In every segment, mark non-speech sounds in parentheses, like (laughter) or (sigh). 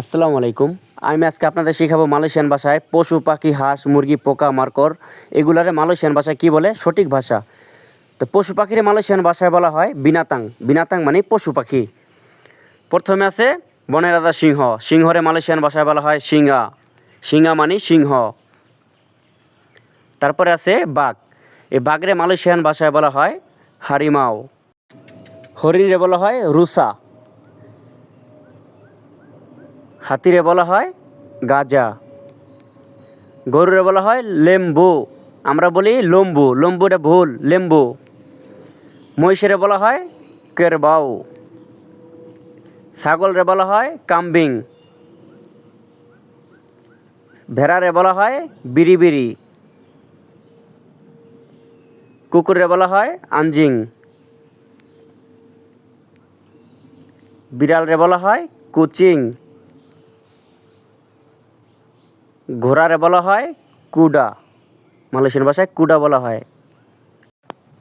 আসসালামু আলাইকুম। আমি আজকে আপনাদের শেখাবো মালয়েশিয়ান ভাষায় পশু, পাখি, হাঁস, মুরগি, পোকা মারকর এগুলারে মালয়েশিয়ান ভাষায় কি বলে? সঠিক ভাষা। তো পশু, পাখিরে মালয়েশিয়ান ভাষায় বলা হয় বিনাতাং। বিনাতাং মানে পশু, পাখি। প্রথমে আছে বনের রাজা সিংহ। সিংহরে মালয়েশিয়ান ভাষায় বলা হয় সিংহা। সিংহা মানে সিংহ। তারপরে আছে বাঘ। এই বাঘরে মালয়েশিয়ান ভাষায় বলা হয় হারিমাও। হরিণরে বলা হয় রুসা। হাতিরে বলা হয় গাজা। গরুরে বলা হয় লেম্বু। আমরা বলি লম্বু। লম্বুটা ভুল, লেম্বু। মহিষেরে বলা হয় কেরবাউ। ছাগলরে বলা হয় কাম্বিং। ভেড়ারে বলা হয় বিড়ি কুকুরে বলা হয় আঞ্জিং বিড়ালরে বলা হয় কুচিং। ঘোড়ারে বলা হয় কুডা মালয়েশিয়ান ভাষায় কুডা বলা হয়।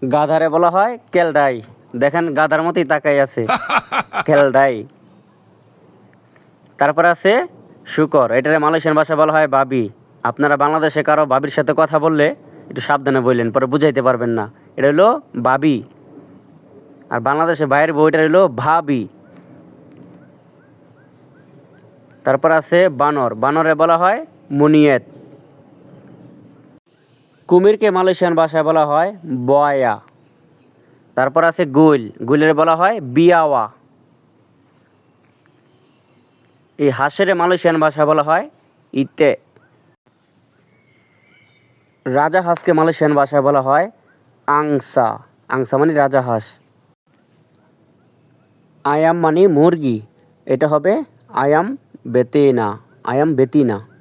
গাধারে বলা হয় কেলডাই। দেখেন গাধার মতোই তাকাই আছে (laughs) কেলডাই। তারপর আছে শুকর এটারে মালয়েশিয়ান ভাষায় বলা হয় বাবি। আপনারা বাংলাদেশে কারও বাবির সাথে কথা বললে একটু সাবধানে বললেন পরে বুঝাইতে পারবেন না। এটা হলো বাবি। আর বাংলাদেশে বাইরের বইটা হলো ভাবি। তারপর আছে বানর বানরে বলা হয় মুনিয়েত। কুমিরকে মালয়েশিয়ান ভাষায় বলা হয় বয়া। তারপর আছে গুল। গুলের বলা হয় বিয়াওয়া। এই হাঁসের মালয়েশিয়ান ভাষায় বলা হয় ইতে। রাজা হাঁসকে মালয়েশিয়ান ভাষায় বলা হয় আংসা। আংসা মানে রাজা হাঁস। আয়াম মানে মুরগি। এটা হবে আয়াম বেতেনা। আয়াম বেতিনা।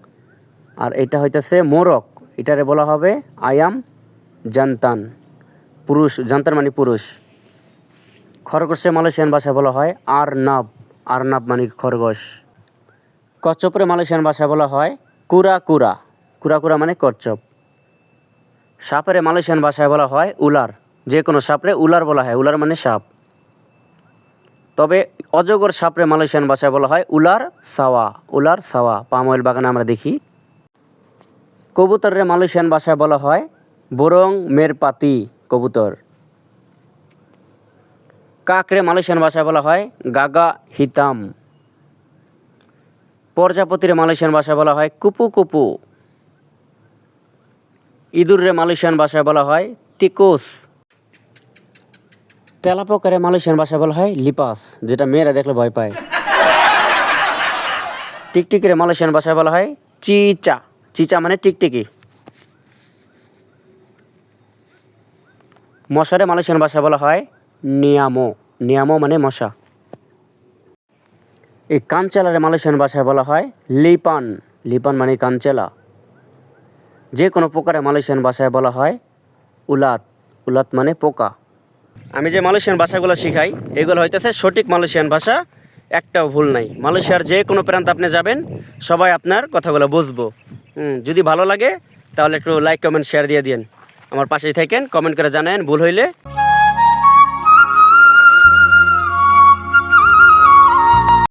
আর এটা হইতেছে মোরক এটারে বলা হবে আয়াম জান্তান পুরুষ জান্তান মানে পুরুষ। খরগোশে মালয়েশিয়ান ভাষায় বলা হয় আরনাব আরনাব মানে খরগোশ। কচ্ছপরে মালয়েশিয়ান ভাষায় বলা হয় কুরা কুরা কুরা কুরা মানে কচ্ছপ। সাপের মালয়েশিয়ান ভাষায় বলা হয় উলার যে কোনো সাপরে উলার বলা হয় উলার মানে সাপ। তবে অজগর সাপরে মালয়েশিয়ান ভাষায় বলা হয় উলার সাওয়া উলার সাওয়া পাম অয়েল বাগানে আমরা দেখি। কবুতরের মালয়েশিয়ান ভাষায় বলা হয় বরং মেরপাতি কবুতর। কাকরে মালয়েশিয়ান ভাষায় বলা হয় গাগা হিতাম। প্রজাপতির মালয়েশিয়ান ভাষায় বলা হয় কুপু কুপু। ইঁদুরে মালয়েশিয়ান ভাষায় বলা হয় টিকুস। তেলাপোকারে মালয়েশিয়ান ভাষায় বলা হয় লিপাস, যেটা মেয়েরা দেখলে ভয় পায়। টিকটিকিরে মালয়েশিয়ান ভাষায় বলা হয় চিচা। চিচা মানে টিকটিকি। মশারে মালয়েশিয়ান ভাষায় বলা হয় নিয়ামো। নিয়ামো মানে মশা। এই কাঞ্চেলারে মালয়েশিয়ান ভাষায় বলা হয় লিপান। লিপান মানে কাঞ্চেলা। যে কোনো প্রকারে মালয়েশিয়ান ভাষায় বলা হয় উলাত। উলাত মানে পোকা। আমি যে মালয়েশিয়ান ভাষাগুলো শিখাই, এগুলো হইতেছে সঠিক মালয়েশিয়ান ভাষা, একটাও ভুল নাই। মালয়েশিয়ার যে কোনো প্রান্ত আপনি যাবেন, সবাই আপনার কথাগুলো বুঝব। যদি ভালো লাগে, তাহলে একটু লাইক কমেন্ট শেয়ার দিয়ে দিন আমার পাশেই থাকেন কমেন্ট করে জানান ভুল হইলে।